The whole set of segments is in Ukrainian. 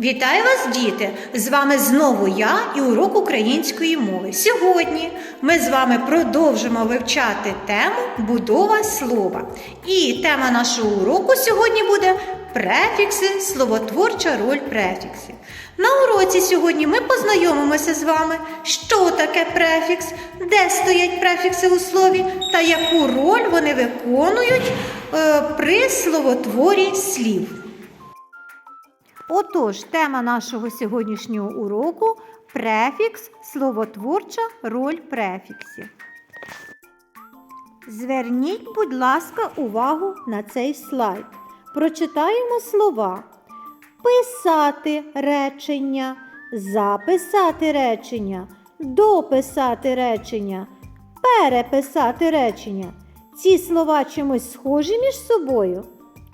Вітаю вас, діти! З вами знову я і урок української мови. Сьогодні ми з вами продовжимо вивчати тему будова слова. І тема нашого уроку сьогодні буде префікси, словотворча роль префіксів. На уроці сьогодні ми познайомимося з вами, що таке префікс, де стоять префікси у слові та яку роль вони виконують е, при словотворі слів. Отож, тема нашого сьогоднішнього уроку префікс, словотворча роль префіксів. Зверніть, будь ласка, увагу на цей слайд. Прочитаємо слова. Писати речення, записати речення, дописати речення, переписати речення. Ці слова чимось схожі між собою?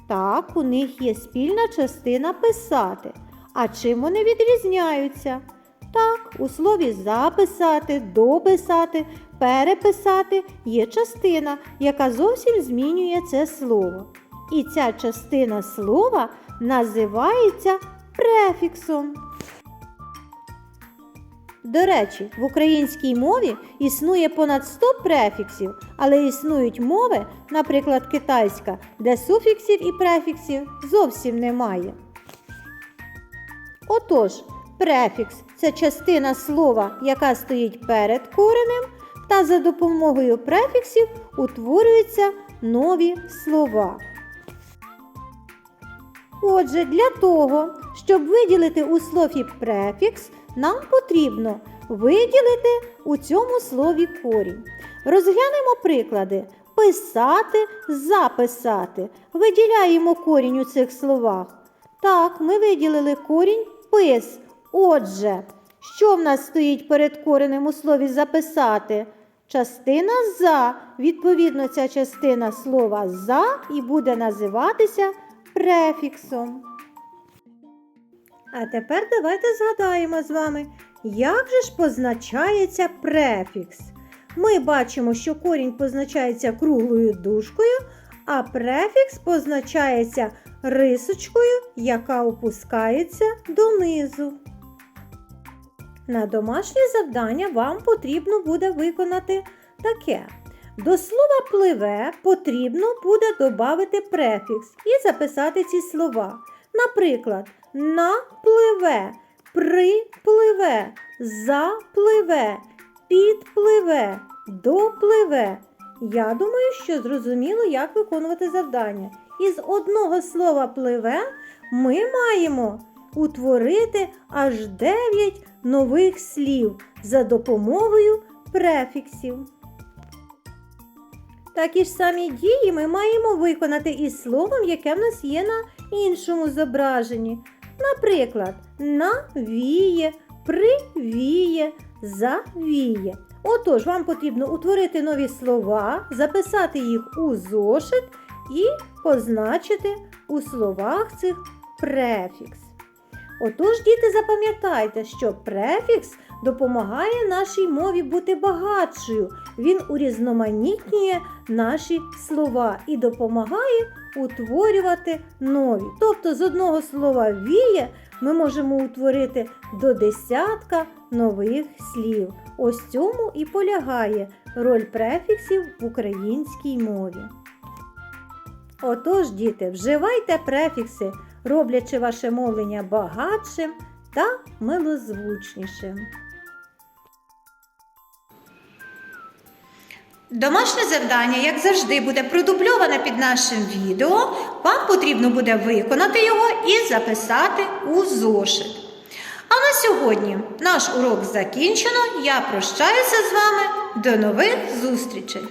Так, у них є спільна частина писати. А чим вони відрізняються? Так, у слові записати, дописати, переписати є частина, яка зовсім змінює це слово. І ця частина слова називається префіксом. До речі, в українській мові існує понад 100 префіксів, але існують мови, наприклад, китайська, де суфіксів і префіксів зовсім немає. Отож, префікс це частина слова, яка стоїть перед коренем, та за допомогою префіксів утворюються нові слова. Отже, для того, щоб виділити у слові префікс, нам потрібно виділити у цьому слові корінь. Розглянемо приклади. Писати, записати. Виділяємо корінь у цих словах. Так, ми виділили корінь пис. Отже, що в нас стоїть перед коренем у слові записати? Частина за. Відповідно, ця частина слова за і буде називатися префіксом. А тепер давайте згадаємо з вами, як же ж позначається префікс. Ми бачимо, що корінь позначається круглою дужкою, а префікс позначається рисочкою, яка опускається донизу. На домашнє завдання вам потрібно буде виконати таке. До слова пливе потрібно буде додати префікс і записати ці слова. Наприклад, напливе, припливе, запливе, підпливе, допливе. Я думаю, що зрозуміло, як виконувати завдання. Із одного слова пливе ми маємо утворити аж 9 нових слів за допомогою префіксів. Такі ж самі дії ми маємо виконати із словом, яке в нас є на іншому зображенні. Наприклад, навіє, привіє, завіє. Отож, вам потрібно утворити нові слова, записати їх у зошит і позначити у словах цих префікс. Отож, діти, запам'ятайте, що префікс допомагає нашій мові бути багатшою. Він урізноманітнює наші слова і допомагає утворювати нові. Тобто з одного слова віє ми можемо утворити до десятка нових слів. Ось цьому і полягає роль префіксів в українській мові. Отож, діти, вживайте префікси, роблячи ваше мовлення багатшим та милозвучнішим. Домашнє завдання, як завжди, буде продубльоване під нашим відео. Вам потрібно буде виконати його і записати у зошит. А на сьогодні наш урок закінчено. Я прощаюся з вами. До нових зустрічей!